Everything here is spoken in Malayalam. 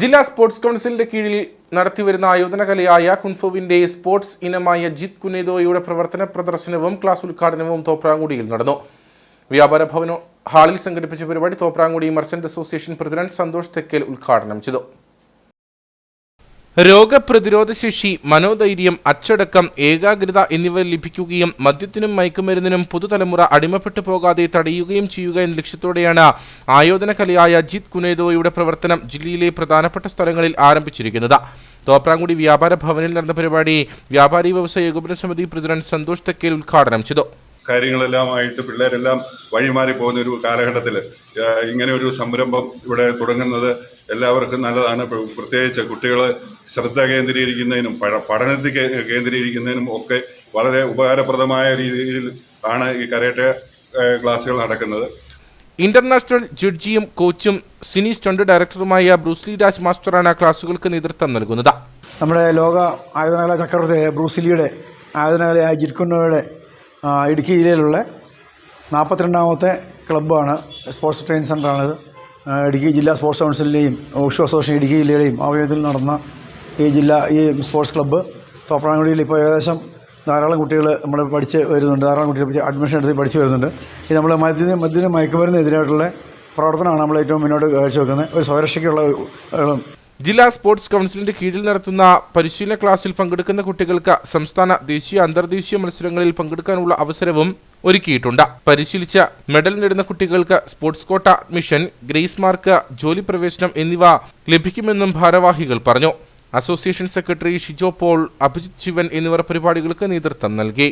ജില്ലാ സ്പോർട്സ് കൗൺസിലിന്റെ കീഴിൽ നടത്തിവരുന്ന ആയോധന കലയായ കുൻഫുവിന്റെ സ്പോർട്സ് ഇനമായ ജിത് കുനേദോയുടെ പ്രവർത്തന പ്രദർശനവും ക്ലാസ് ഉദ്ഘാടനവും തോപ്രാങ്കുടിയിൽ നടന്നു. വ്യാപാര ഭവന ഹാളിൽ സംഘടിപ്പിച്ച പരിപാടി Thopramkudy merchant association president Santhosh Thekkel ഉദ്ഘാടനം ചെയ്തു. രോഗപ്രതിരോധശേഷി മനോധൈര്യം അച്ചടക്കം ഏകാഗ്രത എന്നിവ ലഭിക്കുകയും മദ്യത്തിനും മയക്കുമരുന്നിനും പുതുതലമുറ അടിമപ്പെട്ടു പോകാതെ തടയുകയും ചെയ്യുക എന്ന ലക്ഷ്യത്തോടെയാണ് ആയോധന കലയായ ജിത് കുനേദോയുടെ പ്രവർത്തനം ജില്ലയിലെ പ്രധാനപ്പെട്ട സ്ഥലങ്ങളിൽ ആരംഭിച്ചിരിക്കുന്നത്. തോപ്രാങ്കുടി വ്യാപാര ഭവനിൽ നടന്ന പരിപാടി വ്യാപാരി വ്യവസായ ഏകോപന സമിതി പ്രസിഡന്റ് സന്തോഷ് തക്കേൽ ഉദ്ഘാടനം ചെയ്തു. കാര്യങ്ങളെല്ലാം ആയിട്ട് പിള്ളേരെല്ലാം വഴിമാറി പോകുന്ന ഒരു കാലഘട്ടത്തിൽ ഇങ്ങനെ ഒരു സംരംഭം ഇവിടെ തുടങ്ങുന്നത് എല്ലാവർക്കും നല്ലതാണ്. പ്ര- പ്രത്യേകിച്ച് കുട്ടികൾ ശ്രദ്ധ കേന്ദ്രീകരിക്കുന്നതിനും പഴ പഠനത്തിൽ കേന്ദ്രീകരിക്കുന്നതിനും ഒക്കെ വളരെ ഉപകാരപ്രദമായ രീതിയിൽ ആണ് ഈ കരേറ്റ ക്ലാസ്സുകൾ നടക്കുന്നത്. ഇന്റർനാഷണൽ ജഡ്ജിയും കോച്ചും സിനി സ്റ്റണ്ട് ഡയറക്ടറുമായ ബ്രൂസ്ലി രാജ് മാസ്റ്ററാണ് ക്ലാസുകൾക്ക് നേതൃത്വം നൽകുന്നത്. നമ്മുടെ ലോക ആയുധനകല ചക്രവർത്തി ബ്രൂസ്ലിയുടെ ആയുധനകലയായ ജിർക്കുന്നോയുടെ ആ, ഇടുക്കി ജില്ലയിലുള്ള നാൽപ്പത്തിരണ്ടാമത്തെ ക്ലബ്ബാണ് സ്പോർട്സ് ട്രെയിനിങ് സെന്ററാണിത് ഇടുക്കി ജില്ലാ സ്പോർട്സ് കൗൺസിലിന്റെയും ഓഷോ അസോസിയേഷൻ ഇടുക്കി ജില്ലയുടെയും ആഭിമുഖ്യത്തിൽ നടന്ന ഈ ജില്ല ഈ സ്പോർട്സ് ക്ലബ്ബ് തോപ്രാങ്കുടിയിൽ ഇപ്പോൾ ഏകദേശം ധാരാളം കുട്ടികൾ നമ്മൾ പഠിച്ച് വരുന്നുണ്ട്. ധാരാളം കുട്ടികൾ പഠിച്ച് അഡ്മിഷൻ എടുത്ത് പഠിച്ച് വരുന്നുണ്ട്. ഇത് നമ്മൾ മദ്യത്തിന് മദ്യത്തിന് മയക്കുമരുന്നെതിരായിട്ടുള്ള പ്രവർത്തനമാണ് നമ്മൾ ഏറ്റവും മുന്നോട്ട് കാഴ്ചവെക്കുന്നത്. ഒരു സ്വരക്ഷയ്ക്കുള്ള ജില്ലാ സ്പോർട്സ് കൗൺസിലിന്റെ കീഴിൽ നടത്തുന്ന പരിശീലന ക്ലാസ്സിൽ പങ്കെടുക്കുന്ന കുട്ടികൾക്ക് സംസ്ഥാന ദേശീയ അന്തർദേശീയ മത്സരങ്ങളിൽ പങ്കെടുക്കാനുള്ള അവസരവും ഒരുക്കിയിട്ടുണ്ട്. പരിശീലിച്ച മെഡൽ നേടുന്ന കുട്ടികൾക്ക് sports quota admission grace mark ജോലി പ്രവേശനം എന്നിവ ലഭിക്കുമെന്നും ഭാരവാഹികൾ പറഞ്ഞു. അസോസിയേഷൻ സെക്രട്ടറി ഷിജോ പോൾ അഭിജിത് ശിവൻ എന്നിവർ പരിപാടികൾക്ക് നേതൃത്വം നൽകി.